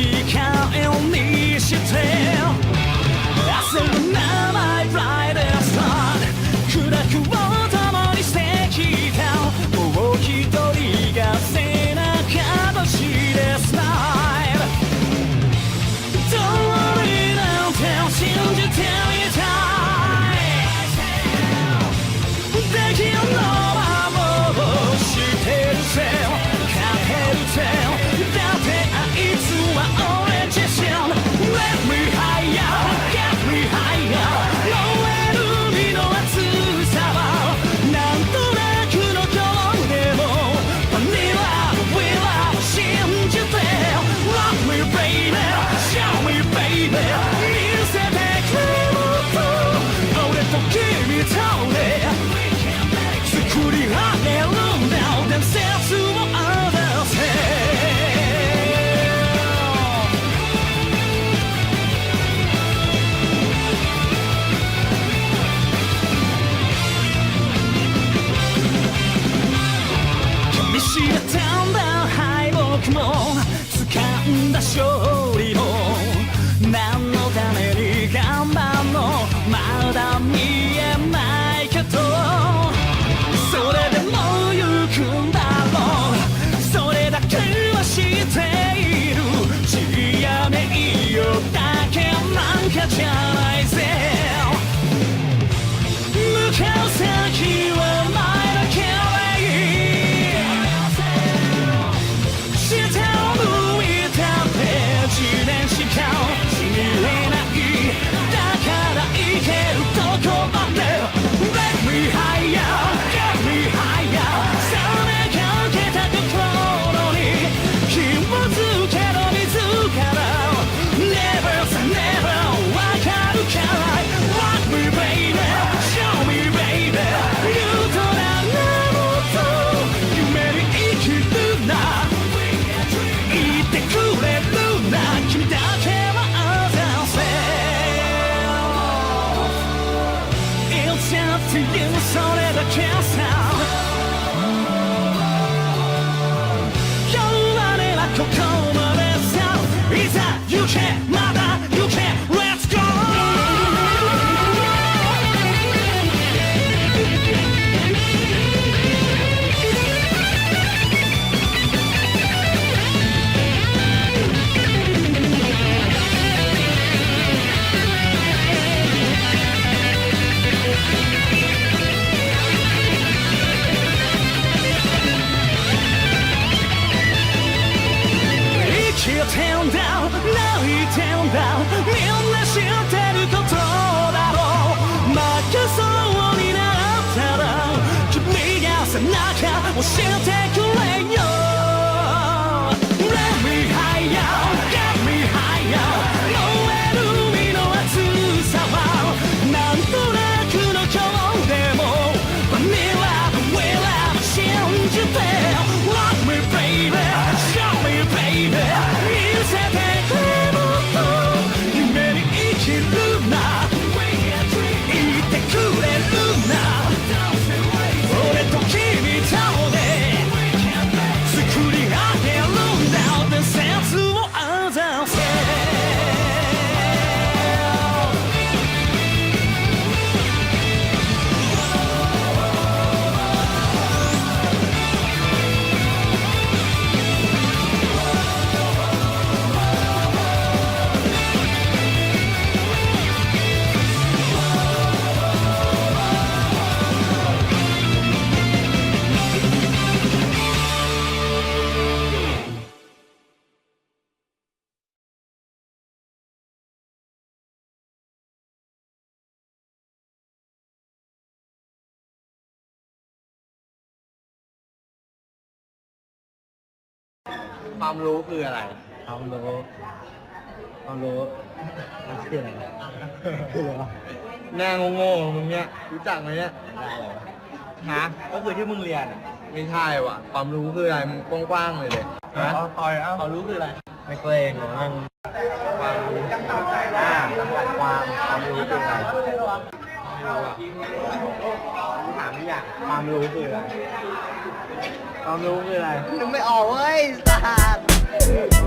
去看 Come on. 教えてくれ ความรู้คืออะไร ความรู้ ความรู้มันชื่ออะไรคืออะไรแน้าโง่ๆงมึงเนี้ยรู้จักไหมเนี้ยฮะก็คือที่มึงเรียนไม่ใช่ว่ะ ความรู้คืออะไรมึงกว้างๆเลยเลยฮะเอาต่อยเอาความรู้คืออะไรไม่เกรงหรอกนั่งความรู้อ่าความความรู้คืออะไรไมรู้อะถามทุกอย่างความรู้คืออะไร ความรู้คืออะไร นึกไม่ออกเว้ยสัตว์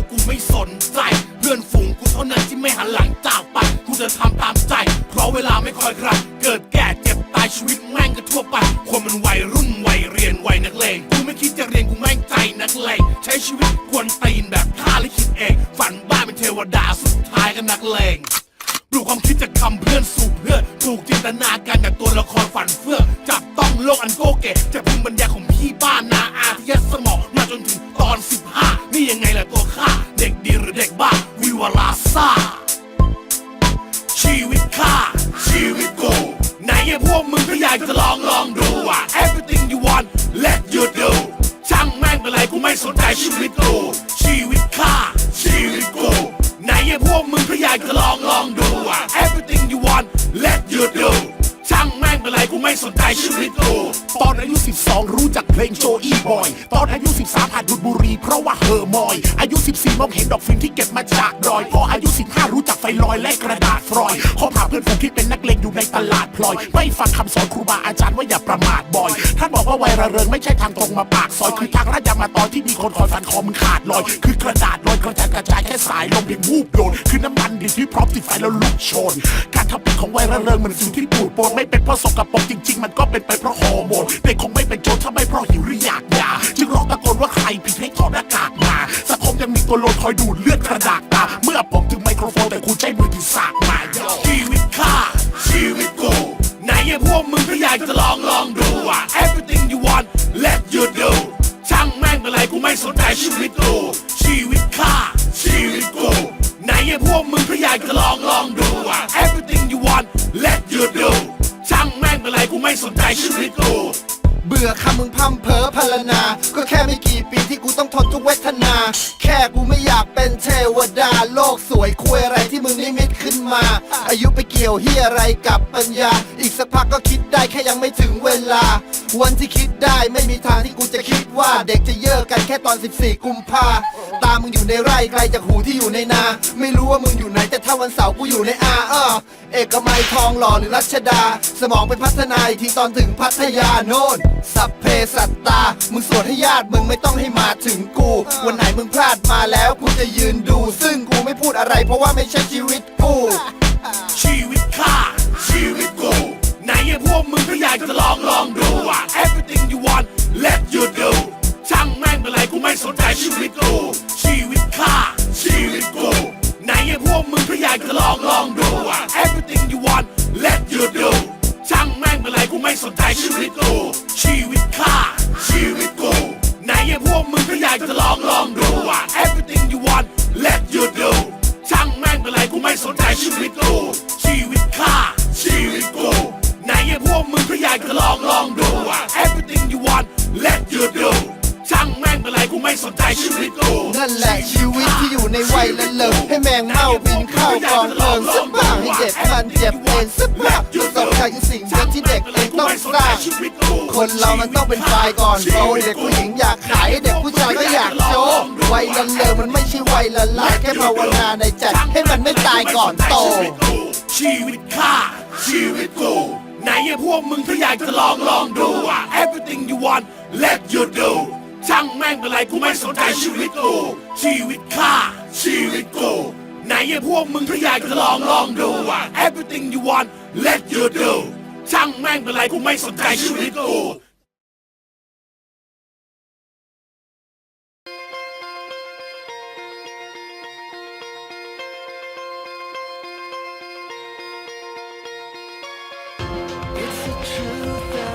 กกูไม่สนใจ เพื่อนฝูงกูเท่านั้นที่ไม่หันหลังจากไปกูจะทำตามใจ เพราะเวลาไม่คอยใครเกิดแก่เจ็บตายชีวิตแม่งก็ทั่วไป คนมันวัยรุ่นวัยเรียนวัยนักเลงกูไม่คิดจะเรียนกูแม่งใจนักเลงใช้ชีวิตกวนตีนแบบข้าและคิดเอง ฝันบ้านเป็นเทวดาสุดท้ายก็นักเลงปลูกความคิดจากคำเพื่อนสู่เพื่อนปลูกจินตนาการจากตัวละครฝันเฟื่องจับต้องโลกอันโกเกจะพึงบรรยาของพี่บ้านนาอาที่ยัดสมองมาจนถึงตอน 15 นี่ยังไง อยากจะลองลองดูอะ everything you want let you do ช่างแม่งเป็นไรกูไม่สนใจชีวิตกู ชีวิตข้าชีวิตกูไหนไอ้พวกมึงก็อยากจะลองลองดูอะ everything you want let you do ช่างแม่งเป็นไรกูไม่สนใจชีวิตกูตอนอายุ 12 รู้จักเพลงโจอี้บอย ตอนอายุ 13หัดดูดบุหรีเพราะว่าเฮอร์มอย อายุ 14 มองเห็นดอกฟินที่เก็บมาจากดอย พออายุ 15 รู้จักไฟลอยและกระดาษฟรอยคบหาเพื่อนฝูงที่เป็นนักเลง ตลาดพลอย ไม่ฟังคำสอนครูบาอาจารย์ว่าอย่าประมาทบ่อยท่านบอกว่าวัยระเริงไม่ใช่ทางตรงมาปากซอยคือทางราชมาตอนที่มีคนคอยฟันคอมึงขาดลอย คือกระดาษลอยกระจายกระจายแค่สายลมเพียงวูบโดนคือน้ำมันดิบที่พร้อมติดไฟแล้วลุกโชน การทำผิดของวัยระเริงมันสิ่งที่ปูดโปนไม่เป็นเพราะสกปรกจริง ๆ มันก็เป็นไปเพราะฮอร์โมนเด็กคงไม่เป็นโจรถ้าไม่เพราะหิวหรืออยากยาจึงร้องตะโกนว่าใครผิดให้ถอดหน้ากากมาสังคมยังมีตัวโลนคอยดูดเลือดกระดากตาเมื่อผมถึงไมโครโฟนแต่คุณใช้มือที่สาก กูไม่สนใจชีวิตกูชีวิตข้าชีวิตกูไหนไอ้พวกมึงพยายามจะลองลองดูอะ everything you want let you do ช่างแม่งเป็นไรกูไม่สนใจชีวิตกูเบื่อคำมึงพร่ำเพอพรรนา ก็แค่ไม่กี่ปีที่กูต้องทนทุกเวทนา แค่กูไม่อยากเป็นเทวดา เกี่ยวเฮียอะไรกับปัญญา อีกสักพักก็คิดได้แค่ยังไม่ถึงเวลา วันที่คิดได้ไม่มีทางที่กูจะคิดว่าเด็กจะเยอะกันแค่ตอน 14 กุมภาตามึงอยู่ในไร่ไกลจากหูที่อยู่ในนา ไม่รู้ว่ามึงอยู่ไหนแต่ถ้าวันเสาร์กูอยู่ในอาเออเอกมัยทองหล่อหรือรัชดา สมองไปพัฒนาอีกทีตอนถึงพัทยาโน่นสัพเพสัตตา มึงสวดให้ญาติมึงไม่ต้องให้มาถึงกู วันไหนมึงพลาดมาแล้วกูจะยืนดู ซึ่งกูไม่พูดอะไรเพราะว่าไม่ใช่ชีวิตกู ชีวิตข้าชีวิตกูไหนไอ้พวกมึงก็อยากจะลองลองดูอะ everything you want let you do ช่างแม่งเป็นไรกูไม่สนใจชีวิตกูชีวิตข้าชีวิตกูไหนไอ้พวกมึงก็อยากจะลองลองดูอะ everything you want let you do ช่างแม่งเป็นไรกูไม่สนใจชีวิตกูชีวิตข้าชีวิตกูไหนไอ้พวกมึงก็อยากจะลองลองดูอะันเจ็บเองสักบ้างจุดสำคัญคือสิ่งเดียวที่เด็กเองต้องสร้างคนเรามันต้องเป็นฝ่ายก่อนโตเด็กผู้หญิงอยากขาย เด็กผู้ชายก็อยากโชว์วัยละเลิกมันไม่ใช่วัยละลายแค่ภาวนาในใจให้มันไม่ตายก่อนโต ชีวิตข้าชีวิตกูไหนไอ้พวกมึงก็อยากจะลองลองดูอะ everything you want let you do ช่างแม่งเป็นไรกูไม่สนใจชีวิตกูชีวิตข้าชีวิตกู ไหนไอ้พวกมึงก็อยากจะลองลองดูอะ everything you want let you do ช่างแม่งเป็นไรกูไม่สนใจชีวิตกู It's the truth